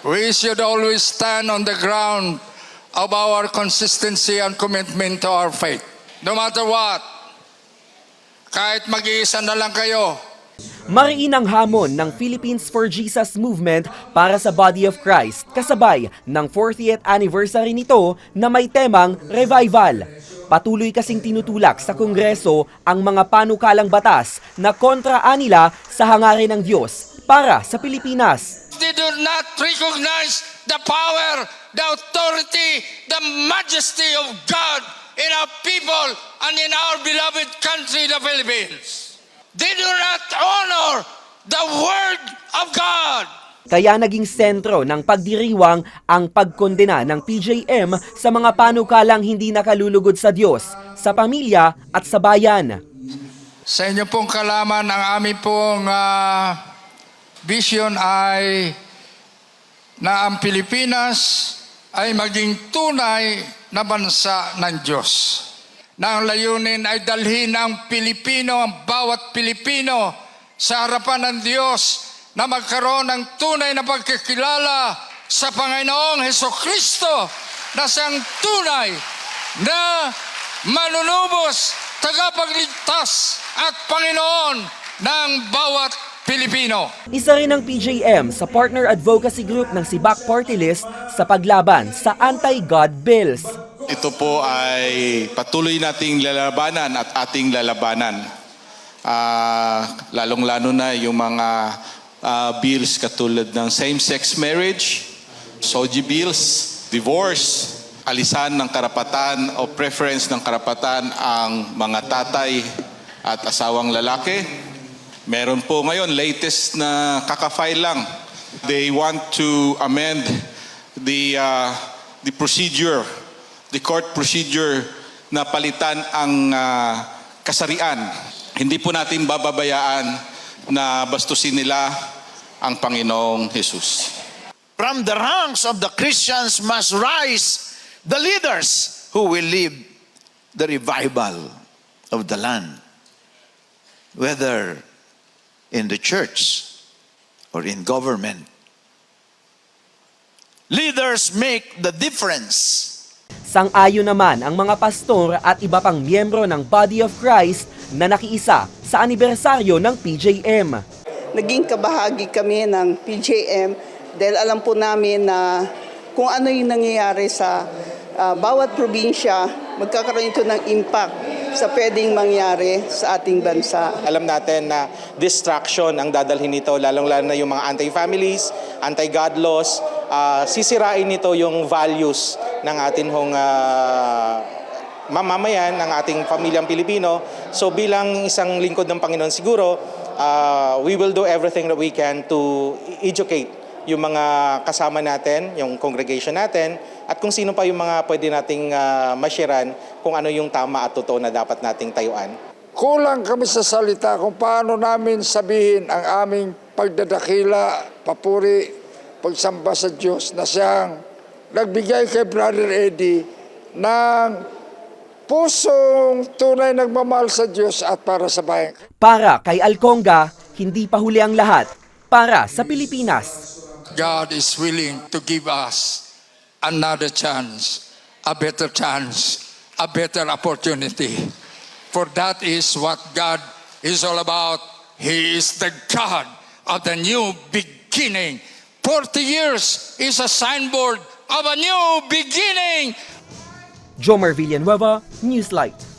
We should always stand on the ground of our consistency and commitment to our faith. No matter what, kahit mag-iisa na lang kayo, Mariin ang hamon ng Philippines for Jesus movement para sa Body of Christ kasabay ng 40th anniversary nito na may temang revival. Patuloy kasing tinutulak sa Kongreso ang mga panukalang batas na kontra-anila sa hangarin ng Diyos para sa Pilipinas. Do not recognize the power, the authority, the majesty of God in our people and in our beloved country, the Philippines. They do not honor the Word of God. Kaya naging sentro ng pagdiriwang ang pagkondena ng PJM sa mga panukalang hindi nakalulugod sa Diyos, sa pamilya at sa bayan. Sa inyo pong kalaman, ang aming pong ah, vision ay na ang Pilipinas ay maging tunay na bansa ng Diyos. Na ang layunin ay dalhin ang Pilipino, ang bawat Pilipino sa harapan ng Diyos na magkaroon ng tunay na pagkikilala sa Panginoong Heso Kristo na siyang tunay na manunubos, tagapagligtas at Panginoon ng bawat Pilipino. Isa rin ang PJM sa partner advocacy group ng Sibak Party List sa paglaban sa anti-God bills. Ito po ay patuloy nating lalabanan at ating lalabanan. Ah, lalong-lalo na yung mga ah, bills katulad ng same-sex marriage, SOGI bills, divorce, alisan ng karapatan o preference ng karapatan ang mga tatay at asawang lalaki. Meron po ngayon, latest na kakafile lang. They want to amend the, uh, the procedure, the court procedure na palitan ang uh, kasarian. Hindi po natin bababayaan na bastusin nila ang Panginoong Jesus. From the ranks of the Christians must rise the leaders who will lead the revival of the land, whether in the church or in government. Leaders make the difference. Sang-ayon naman ang mga pastor at iba pang miyembro ng Body of Christ na nakiisa sa anibersaryo ng PJM. naging kabahagi kami ng PJM dahil alam po namin na kung ano yung nangyayari sa ah, bawat probinsya, magkakaroon ito ng impact sa pwedeng mangyari sa ating bansa. Alam natin na distraction ang dadalhin nito, lalong-lalo na yung mga anti-families, anti-God laws. Ah, sisirain nito yung values ng ating hong ah, mamamayan, ng ating pamilyang Pilipino. So bilang isang lingkod ng Panginoon siguro, ah, we will do everything that we can to educate yung mga kasama natin, yung congregation natin, at kung sino pa yung mga pwede nating uh, mashiran kung ano yung tama at totoo na dapat nating tayuan. Kulang kami sa salita kung paano namin sabihin ang aming pagdadakila, papuri, pagsamba sa Diyos na siyang nagbigay kay Brother Eddie ng pusong tunay nagmamahal sa Diyos at para sa bayan. Para kay Alconga, hindi pa huli ang lahat. Para sa Pilipinas. God is willing to give us another chance, a better chance, a better opportunity. For that is what God is all about. He is the God of the new beginning. 40 years is a signboard of a new beginning. Jomer Villanueva, Newslight.